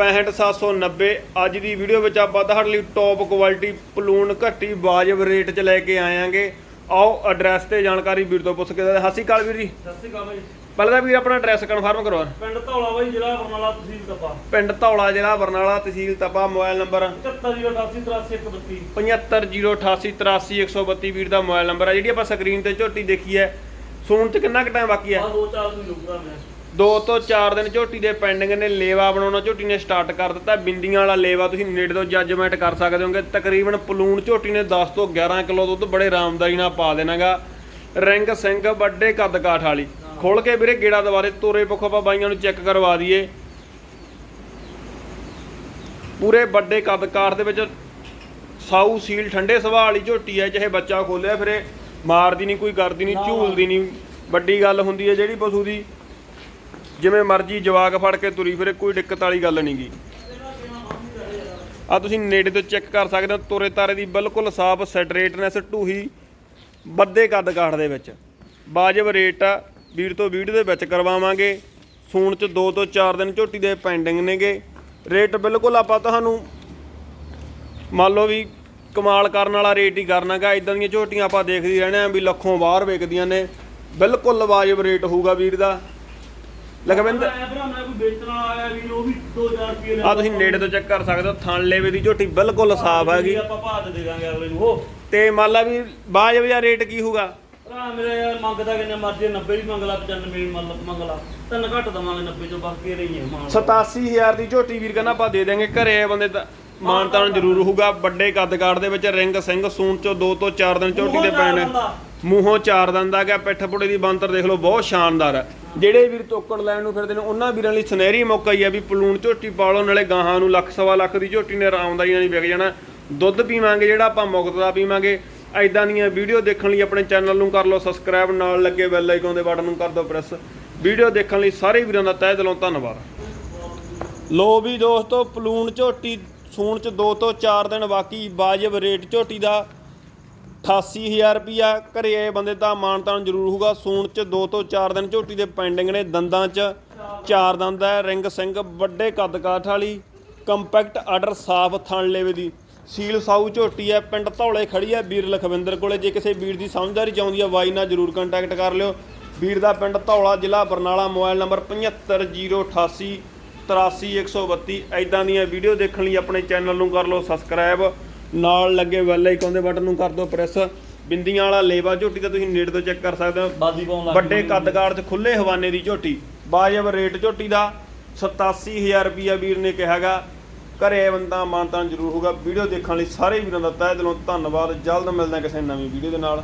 65790 ਅੱਜ ਦੀ ਵੀਡੀਓ ਵਿੱਚ ਆਪਾਂ ਤੁਹਾਡੇ ਲਈ ਟੌਪ ਕੁਆਲਿਟੀ ਪਲੂਨ ਘੱਟੀ ਵਾਜਬ ਰੇਟ 'ਚ ਲੈ ਕੇ ਆਇਆਂਗੇ ਆਓ ਐਡਰੈਸ ਤੇ ਜਾਣਕਾਰੀ ਵੀਰ ਤੋਂ ਪੁੱਛ ਕੇ ਦੇ ਹਾਸੀ ਕਾਲ ਵੀਰ ਜੀ। ਸਤਿ ਸ਼੍ਰੀ ਅਕਾਲ ਬਾਈ। ਪਹਿਲਾਂ ਤਾਂ ਵੀਰ ਆਪਣਾ ਐਡਰੈਸ ਕਨਫਰਮ ਕਰਵਾ। ਪਿੰਡ ਧੌਲਾ ਬਾਈ ਜ਼ਿਲ੍ਹਾ ਬਰਨਾਲਾ ਤਹਿਸੀਲ ਤਪਾ। ਪਿੰਡ ਧੌਲਾ ਜ਼ਿਲ੍ਹਾ ਬਰਨਾਲਾ ਤਹਿਸੀਲ ਤਪਾ ਮੋਬਾਈਲ ਨੰਬਰ 7188833132 7508383132 ਵੀਰ ਦਾ ਮੋਬਾਈਲ ਨੰਬਰ ਹੈ ਜਿਹੜੀ ਆਪਾਂ ਸਕਰੀਨ ਤੇ ਝੋਟੀ ਦੇਖੀ ਹੈ ਸੂਣ ਚ ਕਿੰਨਾ ਕੁ ਟਾਈਮ ਬਾਕੀ ਹੈ? ਆ ਦੋ ਚਾਰ ਦਿਨ ਲੁਕਦਾ ਮੈਂ। ਦੋ ਤੋਂ ਚਾਰ ਦਿਨ ਝੋਟੀ ਦੇ ਪੈਂਡਿੰਗ ਨੇ ਲੇਵਾ ਬਣਾਉਣਾ ਝੋਟੀ ਨੇ ਸਟਾਰਟ ਕਰ ਦਿੱਤਾ। ਬਿੰਦੀਆਂ ਵਾਲਾ ਲੇਵਾ ਤੁਸੀਂ ਨੇੜੇ ਤੋਂ ਜੱਜਮੈਂਟ ਕਰ ਸਕਦੇ ਹੋਗੇ। ਤਕਰੀਬਨ ਪਲੂਣ ਝੋਟੀ ਨੇ 10 ਤੋਂ 11 ਕਿਲੋ ਦੁੱਧ ਬੜੇ ਆਰਾਮਦਾਰੀ ਨਾਲ ਪਾ ਦੇਣਾਗਾ। ਰਿੰਗ ਸਿੰਘ ਵੱਡੇ ਕੱਦ ਕਾਠ ਵਾਲੀ। ਖੋਲ ਕੇ ਵੀਰੇ ਗੇੜਾ ਦੁਬਾਰੇ ਤੋਰੇ ਪੱਖੋਂ ਆਪਾਂ ਬਾਈਆਂ ਨੂੰ ਚੈੱਕ ਕਰਵਾ ਦਈਏ। ਪੂਰੇ ਵੱਡੇ ਕੱਦ ਕਾਠ ਦੇ ਵਿੱਚ ਸਾਊ ਸੀਲ ਠੰਡੇ ਸੁਭਾਅ ਵਾਲੀ ਝੋਟੀ ਹੈ ਚਾਹੇ ਬੱਚਾ ਖੋਲਿਆ ਫਿਰੇ ਮਾਰਦੀ ਨਹੀਂ ਕੋਈ ਕਰਦੀ ਨਹੀਂ ਝੂਲਦੀ ਨਹੀਂ। ਵੱਡੀ ਗੱਲ ਹੁੰਦੀ ਹੈ ਜਿਹੜੀ ਪਸ਼ੂ ਦੀ ਜਿਵੇਂ ਮਰਜ਼ੀ ਜਵਾਕ ਫੜ ਕੇ ਤੁਰੀ ਫਿਰੇ, ਕੋਈ ਦਿੱਕਤ ਵਾਲੀ ਗੱਲ ਨਹੀਂ ਗੀ ਆ ਤੁਸੀਂ ਨੇੜੇ ਤੋਂ ਚੈੱਕ ਕਰ ਸਕਦੇ ਹੋ, ਤੋਰੇ ਤਾਰੇ ਦੀ ਬਿਲਕੁਲ ਸਾਫ਼ ਸਟ੍ਰੇਟਨੈਸ ਟੂਹੀ ਬੱਦੇ ਕੱਦ ਕਾਠ ਦੇ ਵਿੱਚ। ਵਾਜਬ ਰੇਟ ਆ ਵੀਰ ਤੋਂ ਵੀਡੀਓ ਦੇ ਵਿੱਚ ਕਰਵਾਵਾਂਗੇ। ਸੂਣ ਚ 2 ਤੋਂ 4 ਦਿਨ ਝੋਟੀ ਦੇ ਪੈਂਡਿੰਗ ਨੇਗੇ। ਰੇਟ ਬਿਲਕੁਲ ਆਪਾਂ ਤੁਹਾਨੂੰ ਮੰਨ ਲਓ ਵੀ ਕਮਾਲ ਕਰਨ ਵਾਲਾ ਰੇਟ ਹੀ ਕਰਨਾਗਾ। ਇਦਾਂ ਦੀਆਂ ਝੋਟੀਆਂ ਆਪਾਂ ਦੇਖਦੇ ਰਹਿਣੇ ਆ ਵੀ ਲੱਖੋਂ ਬਾਹਰ ਵਿਕਦੀਆਂ ਨੇ। ਬਿਲਕੁਲ ਵਾਜਬ ਰੇਟ ਹੋਊਗਾ ਵੀਰ ਦਾ। ਲਖਵਿੰਦਰ ਮੈਂ ਭਰਾ ਮੈਂ ਕੋਈ ਵੇਚਣ ਵਾਲਾ ਆਇਆ ਵੀ ਉਹ ਵੀ 2000 ਰੁਪਏ ਲੈ ਆ ਤੁਸੀਂ ਨੇੜੇ ਤੋਂ ਚੈੱਕ ਕਰ ਸਕਦੇ ਹੋ ਥਣ ਲੇਵੇ ਦੀ ਝੋਟੀ ਬਿਲਕੁਲ ਸਾਫ਼ ਹੈਗੀ। ਆਪਾਂ ਭਾਅ ਦੇ ਦਾਂਗੇ ਅਗਲੇ ਨੂੰ ਉਹ। ਤੇ ਮੰਨ ਲਾ ਵੀ ਵਾਜਬ ਜਿਹਾ ਰੇਟ ਕੀ ਹੋਊਗਾ? ਭਰਾ ਮੇਰੇ ਯਾਰ ਮੰਗਦਾ ਕਿੰਨੇ ਮਰਜ਼ੀ 90 ਵੀ ਮੰਗ ਲਾ 95 ਵੀ ਮੰਗ ਮੰਗ ਲਾ। ਤਿੰਨ ਘੱਟ ਦਵਾਂਗੇ 90 ਚੋਂ ਬਾਕੀ ਰਹੀ ਹੈ ਮਾਨ 87000 ਦੀ ਝੋਟੀ ਵੀਰ ਕਹਿੰਦਾ ਆਪਾਂ ਦੇ ਦੇਾਂਗੇ ਘਰੇ ਆਏ ਬੰਦੇ ਤਾਂ ਮਾਨਤਾਨ ਜ਼ਰੂਰ ਹੋਊਗਾ। ਵੱਡੇ ਕੱਦ ਕਾਠ ਦੇ ਵਿੱਚ ਰਿੰਗ ਸਿੰਘ ਸੂਣ ਚੋਂ 2 ਤੋਂ 4 ਦਿਨ ਝੋਟੀ ਦੇ ਪੈਣੇ। ਮੂੰਹੋਂ ਚਾਰ ਦੰਦ ਆ ਗਿਆ ਪਿੱਠ ਪੁੜੇ ਦੀ ਬੰਤਰ ਦੇਖ ਲਓ ਬਹੁਤ ਸ਼ਾਨਦਾਰ ਹੈ। ਜਿਹੜੇ ਵੀਰ ਤੋਕੜ ਲੈਣ ਨੂੰ ਫਿਰਦੇ ਨੇ, ਉਹਨਾਂ ਵੀਰਾਂ ਲਈ ਸੁਨਹਿਰੀ ਮੌਕਾ ਹੀ ਆ ਵੀ ਪਲੂਣ ਝੋਟੀ ਪਾ ਲਓ ਨਾਲੇ ਗਾਹਾਂ ਨੂੰ ਲੱਖ ਸਵਾ ਲੱਖ ਦੀ ਝੋਟੀ ਨੇ ਆਰਾਮਦਾਰੀ ਨਾਲ ਹੀ ਵਿਕ ਜਾਣਾ। ਦੁੱਧ ਪੀਵਾਂਗੇ, ਜਿਹੜਾ ਆਪਾਂ ਮੁਕਤ ਦਾ ਪੀਵਾਂਗੇ। ਐਦਾਂ ਦੀਆਂ ਵੀਡੀਓ ਦੇਖਣ ਲਈ ਆਪਣੇ ਚੈਨਲ ਨੂੰ ਕਰ ਲਓ ਸਬਸਕ੍ਰਾਈਬ, ਨਾਲ ਲੱਗੇ ਬੈਲ ਆਈਕਨ ਦੇ ਬਟਨ ਨੂੰ ਕਰ ਦਿਓ ਪ੍ਰੈਸ। ਵੀਡੀਓ ਦੇਖਣ ਲਈ ਸਾਰੇ ਵੀਰਾਂ ਦਾ ਤਹਿ ਦਿਲੋਂ ਧੰਨਵਾਦ। ਲੋ ਵੀ ਦੋਸਤੋ, ਪਲੂਣ ਝੋਟੀ ਸੂਣ ਚ 2 ਤੋਂ 4 ਦਿਨ ਬਾਕੀ, ਵਾਜਬ ਰੇਟ ਝੋਟੀ ਦਾ 88000 ਰੁਪਿਆ ਘਰੇ ਆਏ ਬੰਦੇ ਦਾ ਮਾਨਤਾਨ ਜ਼ਰੂਰ ਹੋਊਗਾ। ਸੂਣ ਚ 2 ਤੋਂ 4 ਦਿਨ ਝੋਟੀ ਦੇ ਪੈਂਡਿੰਗ ਨੇ, ਦੰਦਾਂ ਚ ਚਾਰ ਦੰਦ ਹੈ। ਰਿੰਗ ਸਿੰਘ ਵੱਡੇ ਕੱਦ ਕਾਠ ਵਾਲੀ, ਕੰਪੈਕਟ ਆਰਡਰ ਸਾਫ਼ ਥਣ ਲੇਵੇ ਦੀ। ਸੀਲ ਸਾਊ ਝੋਟੀ ਹੈ, ਪਿੰਡ ਧੌਲੇ ਖੜੀ ਹੈ। ਵੀਰ ਲਖਵਿੰਦਰ ਕੋਲੇ, ਜੇ ਕਿਸੇ ਵੀਰ ਦੀ ਸਮਝਦਾਰੀ ਚਾਹੁੰਦੀ ਹੈ, ਵਾਈ ਨਾਲ ਜ਼ਰੂਰ ਕੰਟੈਕਟ ਕਰ ਲਿਓ। ਵੀਰ ਦਾ ਪਿੰਡ ਧੌਲਾ ਜ਼ਿਲ੍ਹਾ ਬਰਨਾਲਾ, ਮੋਬਾਈਲ ਨੰਬਰ 75088 83132 ਐਦਾਂ ਦੀਆਂ ਵੀਡੀਓ ਦੇਖਣ ਲਈ ਆਪਣੇ ਚੈਨਲ ਨੂੰ ਕਰ ਲਓ ਸਬਸਕ੍ਰਾਈਬ ਨਾਲ ਲੱਗੇ ਬੈਲ ਆਈਕਨ ਦੇ ਬਟਨ ਨੂੰ ਕਰ ਦਿਓ ਪ੍ਰੈਸ ਬਿੰਦੀਆਂ ਵਾਲਾ ਲੇਵਾ ਝੋਟੀ ਤਾਂ ਤੁਸੀਂ ਨੇੜੇ ਤੋਂ ਚੈੱਕ ਕਰ ਸਕਦੇ ਹੋ। ਬਾਦੀ ਪਾਉਣ ਲੱਗ ਵੱਡੇ ਕੱਦ ਕਾਠ 'ਚ ਖੁੱਲੇ ਹਵਾਨੇ ਦੀ ਝੋਟੀ। ਵਾਜਬ ਰੇਟ ਝੋਟੀ ਦਾ। 87000 ਰੁਪਿਆ ਵੀਰ ਨੇ ਕਿਹਾਗਾ ਘਰੇ ਬੰਦਾ ਮਾਨਤਾਨ ਜ਼ਰੂਰ ਹੋਊਗਾ। ਵੀਡੀਓ ਦੇਖਣ ਲਈ ਸਾਰੇ ਵੀਰਾਂ ਦਾ ਤਹਿ ਦਿਲੋਂ ਧੰਨਵਾਦ। ਜਲਦ ਮਿਲਦੇ ਕਿਸੇ ਨਵੀਂ ਵੀਡੀਓ ਦੇ ਨਾਲ।